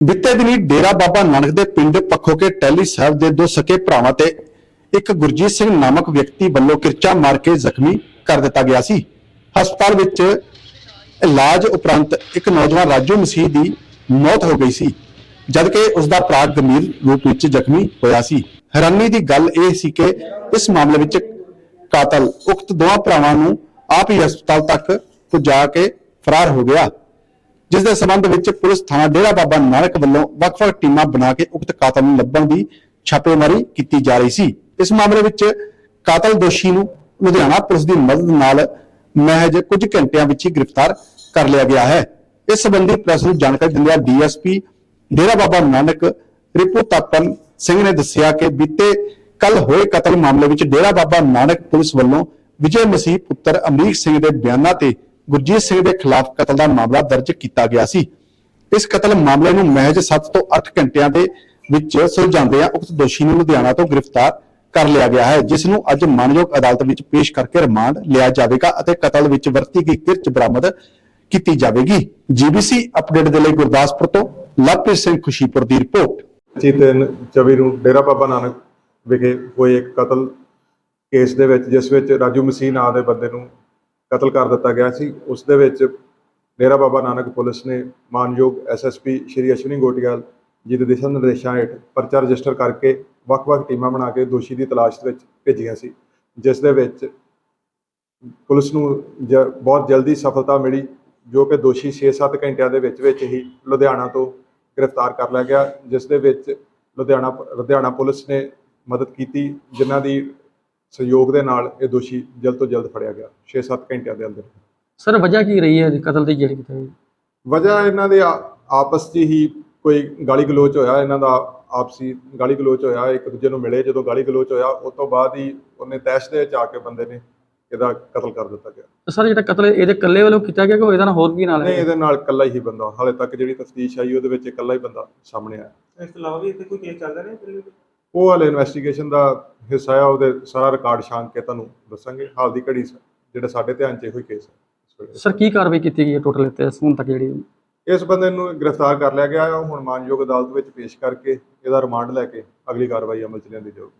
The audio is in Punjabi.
ਬੀਤੇ ਦਿਨੀ ਡੇਰਾ ਬਾਬਾ ਨਾਨਕ ਦੇ ਪਿੰਡ ਪੱਖੋਕੇ ਟੈਲੀ ਸਾਹਿਬ ਦੇ ਦੋ ਸਕੇ ਭਰਾਵਾਂ ਤੇ ਇੱਕ ਗੁਰਜੀਤ ਸਿੰਘ ਨਾਮਕ ਵਿਅਕਤੀ ਵੱਲੋਂ ਕਿਰਚਾ ਮਾਰ ਕੇ ਜ਼ਖਮੀ ਕਰ ਦਿੱਤਾ ਗਿਆ ਸੀ। ਹਸਪਤਾਲ ਵਿੱਚ ਇਲਾਜ ਉਪਰੰਤ ਇੱਕ ਨੌਜਵਾਨ ਰਾਜੂ ਮਸੀਹ ਦੀ ਮੌਤ ਹੋ ਗਈ ਸੀ, ਜਦਕਿ ਉਸ ਦਾ ਭਰਾ ਗੰਭੀਰ ਰੂਪ ਵਿੱਚ ਜ਼ਖਮੀ ਹੋਇਆ ਸੀ। ਹੈਰਾਨੀ ਦੀ ਗੱਲ ਇਹ ਸੀ ਕਿ ਇਸ ਮਾਮਲੇ ਵਿੱਚ ਕਾਤਲ ਉਕਤ ਦੋਵਾਂ ਭਰਾਵਾਂ ਨੂੰ ਆਪ ਹੀ ਹਸਪਤਾਲ ਤੱਕ ਪਹੁੰਚਾ ਕੇ ਫਰਾਰ ਹੋ ਗਿਆ। ਜਿਸ ਦੇ ਸੰਬੰਧ ਵਿੱਚ ਪੁਲਿਸ ਥਾਣਾ ਡੇਰਾ ਬਾਬਾ ਨਾਨਕ ਵੱਲੋਂ ਵੱਖ-ਵੱਖ ਟੀਮਾਂ ਬਣਾ ਕੇ ਉਕਤ ਕਾਤਲ ਨੂੰ ਲੱਭਣ ਦੀ ਛਾਪੇਮਾਰੀ ਕੀਤੀ ਜਾ ਰਹੀ ਸੀ। ਇਸ ਮਾਮਲੇ ਵਿੱਚ ਕਾਤਲ ਦੋਸ਼ੀ ਨੂੰ ਲੁਧਿਆਣਾ ਪੁਲਿਸ ਦੀ ਮਦਦ ਨਾਲ ਮਹਿਜ ਕੁਝ ਘੰਟਿਆਂ ਵਿੱਚ ਹੀ ਗ੍ਰਿਫਤਾਰ ਕਰ ਲਿਆ ਗਿਆ ਹੈ। ਇਸ ਸੰਬੰਧੀ ਪ੍ਰੈਸ ਨੂੰ ਜਾਣਕਾਰੀ ਦਿੰਦਿਆਂ ਡੀਐਸਪੀ ਡੇਰਾ ਬਾਬਾ ਨਾਨਕ ਰਿਪੂ ਤਾਪਨ ਸਿੰਘ ਨੇ ਦੱਸਿਆ ਕਿ ਬੀਤੇ ਕੱਲ ਹੋਏ ਕਤਲ ਮਾਮਲੇ ਵਿੱਚ ਡੇਰਾ ਬਾਬਾ ਨਾਨਕ ਪੁਲਿਸ ਵੱਲੋਂ ਵਿਜੇ ਮਸੀਹ ਪੁੱਤਰ ਅਮਰੀਕ ਸਿੰਘ ਦੇ ਬਿਆਨਾਂ ਤੇ ਗੁਰਜੀਤ ਸਿੰਘ ਦੇ ਖਿਲਾਫ ਕਤਲ ਦਾ ਮਾਮਲਾ ਦਰਜ ਕੀਤਾ ਗਿਆ ਸੀ। ਇਸ ਕਤਲ ਮਾਮਲੇ ਨੂੰ ਮਹਿਜ 7 ਤੋਂ 8 ਘੰਟਿਆਂ ਦੇ ਵਿੱਚ ਸੁਲਝਾਉਂਦਿਆਂ ਉਕਤ ਦੋਸ਼ੀ ਨੂੰ ਲੁਧਿਆਣਾ ਤੋਂ ਗ੍ਰਿਫਤਾਰ ਕਰ ਲਿਆ ਗਿਆ ਹੈ, ਜਿਸ ਨੂੰ ਅੱਜ ਮਾਨਯੋਗ ਅਦਾਲਤ ਵਿੱਚ ਪੇਸ਼ ਕਰਕੇ ਰਿਮਾਂਡ ਲਿਆ ਜਾਵੇਗਾ ਅਤੇ ਕਤਲ ਵਿੱਚ ਵਰਤੀ ਗਈ ਕਿਰਚ ਬਰਾਮਦ ਕੀਤੀ ਜਾਵੇਗੀ। ਜੀਬੀਸੀ ਅਪਡੇਟ ਦੇ ਲਈ ਗੁਰਦਾਸਪੁਰ ਤੋਂ ਲਵਪ੍ਰੀਤ ਸਿੰਘ ਖੁਸ਼ੀਪੁਰ ਦੀ ਰਿਪੋਰਟ। ਪੱਚੀ ਤਿੰਨ 24 ਨੂੰ ਡੇਰਾ ਬਾਬਾ ਨਾਨਕ ਵਿਖੇ ਹੋਏ ਇੱਕ ਕਤਲ ਕੇਸ ਦੇ ਵਿੱਚ, ਜਿਸ ਵਿੱਚ ਰਾਜੂ ਮਸੀਹ ਨਾਂ ਦੇ ਬੰਦੇ ਨੂੰ ਕਤਲ ਕਰ ਦਿੱਤਾ ਗਿਆ ਸੀ। ਉਸ ਦੇ ਵਿੱਚ ਡੇਰਾ ਬਾਬਾ ਨਾਨਕ ਪੁਲਿਸ ਨੇ ਮਾਨਯੋਗ ਐਸਐਸਪੀ ਸ਼੍ਰੀ ਅਸ਼ਵਨੀ ਗੋਟਿਆਲ ਜੀ ਦੇ ਦਿਸ਼ਾ ਨਿਰਦੇਸ਼ਾਂ ਹੇਠ ਪਰਚਾ ਰਜਿਸਟਰ ਕਰਕੇ ਵੱਖ-ਵੱਖ ਟੀਮਾਂ ਬਣਾ ਕੇ ਦੋਸ਼ੀ ਦੀ ਤਲਾਸ਼ ਵਿੱਚ ਭੇਜੀਆਂ ਸੀ। ਜਿਸ ਦੇ ਵਿੱਚ ਪੁਲਿਸ ਨੂੰ ਜ- ਬਹੁਤ ਜਲਦੀ ਸਫਲਤਾ ਮਿਲੀ, ਜੋ ਕਿ ਦੋਸ਼ੀ 6-7 ਘੰਟਿਆਂ ਦੇ ਵਿੱਚ ਵਿੱਚ ਹੀ ਲੁਧਿਆਣਾ ਤੋਂ ਗ੍ਰਿਫਤਾਰ ਕਰ ਲਿਆ ਗਿਆ। ਜਿਸ ਦੇ ਵਿੱਚ ਲੁਧਿਆਣਾ ਲੁਧਿਆਣਾ ਪੁਲਿਸ ਨੇ ਮਦਦ ਕੀਤੀ, ਜਿਨ੍ਹਾਂ ਦੀ ਸਹਿਯੋਗ ਦੇ ਨਾਲ ਇਹ ਦੋਸ਼ੀ ਜਲਦ ਤੋਂ ਜਲਦ ਫੜਿਆ ਗਿਆ 6-7 ਘੰਟਿਆਂ ਦੇ ਅੰਦਰ ਸਰ ਵਜ੍ਹਾ ਕੀ ਰਹੀ ਹੈ ਕਤਲ ਦੀ ਜਿਹੜੀ ਕੀਤੀ? ਵਜ੍ਹਾ ਇਹਨਾਂ ਦੇ ਆਪਸ 'ਚ ਹੀ ਕੋਈ ਗਾਲੀ ਗਲੋਚ ਹੋਇਆ ਇਹਨਾਂ ਦਾ ਆਪਸੀ ਗਾਲੀ ਗਲੋਚ ਹੋਇਆ ਇੱਕ ਦੂਜੇ ਨੂੰ ਮਿਲੇ ਜਦੋਂ ਗਾਲੀ ਗਲੋਚ ਹੋਇਆ ਉਸ ਤੋਂ ਬਾਅਦ ਹੀ ਉਹਨੇ ਤੈਸ਼ ਦੇ ਵਿੱਚ ਆ ਕੇ ਬੰਦੇ ਨੇ ਇਹਦਾ ਕਤਲ ਕਰ ਦਿੱਤਾ ਗਿਆ ਤੇ ਸਰ ਜਿਹੜਾ ਕਤਲ ਇਹਦੇ ਇਕੱਲੇ ਵੱਲੋਂ ਕੀਤਾ ਗਿਆ ਕਿ ਇਹਦਾ ਨਾਲ ਹੋਰ ਵੀ ਨਾਲ ਨਹੀਂ ਇਹਦੇ ਨਾਲ ਇਕੱਲਾ ਹੀ ਬੰਦਾ ਹਾਲੇ ਤੱਕ ਜਿਹੜੀ ਤਫਤੀਸ਼ ਆਈ ਉਹਦੇ ਵਿੱਚ ਇਕੱਲਾ ਹੀ ਬੰਦਾ ਸਾਹਮਣੇ ਆਇਆ ਇਸ ਤੋਂ ਇਲਾਵਾ ਵੀ ਇੱਥੇ ਕੋਈ ਕੇਸ ਚੱਲਦਾ ਰਿਹਾ? ਉਹ ਹਾਲੇ ਇਨਵੈਸਟੀਗੇਸ਼ਨ ਦਾ ਹਿੱਸਾ ਆ ਉਹਦੇ ਸਾਰਾ ਰਿਕਾਰਡ ਛਾਂਕ ਕੇ ਤੁਹਾਨੂੰ ਦੱਸਾਂਗੇ। ਹਾਲ ਦੀ ਘੜੀ ਜਿਹੜਾ ਸਾਡੇ ਧਿਆਨ 'ਚ ਇਹੋ ਹੀ ਕੇਸ ਹੈ ਵੇਲੇ। ਸਰ ਕੀ ਕਾਰਵਾਈ ਕੀਤੀ ਗਈ ਹੈ ਟੋਟਲ ਇੱਥੇ ਹੁਣ ਤੱਕ ਜਿਹੜੀ? ਇਸ ਬੰਦੇ ਨੂੰ ਗ੍ਰਿਫਤਾਰ ਕਰ ਲਿਆ ਗਿਆ ਹੈ ਹੁਣ ਮਾਨਯੋਗ ਅਦਾਲਤ ਵਿੱਚ ਪੇਸ਼ ਕਰਕੇ ਇਹਦਾ ਰਿਮਾਂਡ ਲੈ ਕੇ ਅਗਲੀ ਕਾਰਵਾਈ ਅਮਲ 'ਚ ਲਿਆਂਦੀ ਜਾਊਗੀ।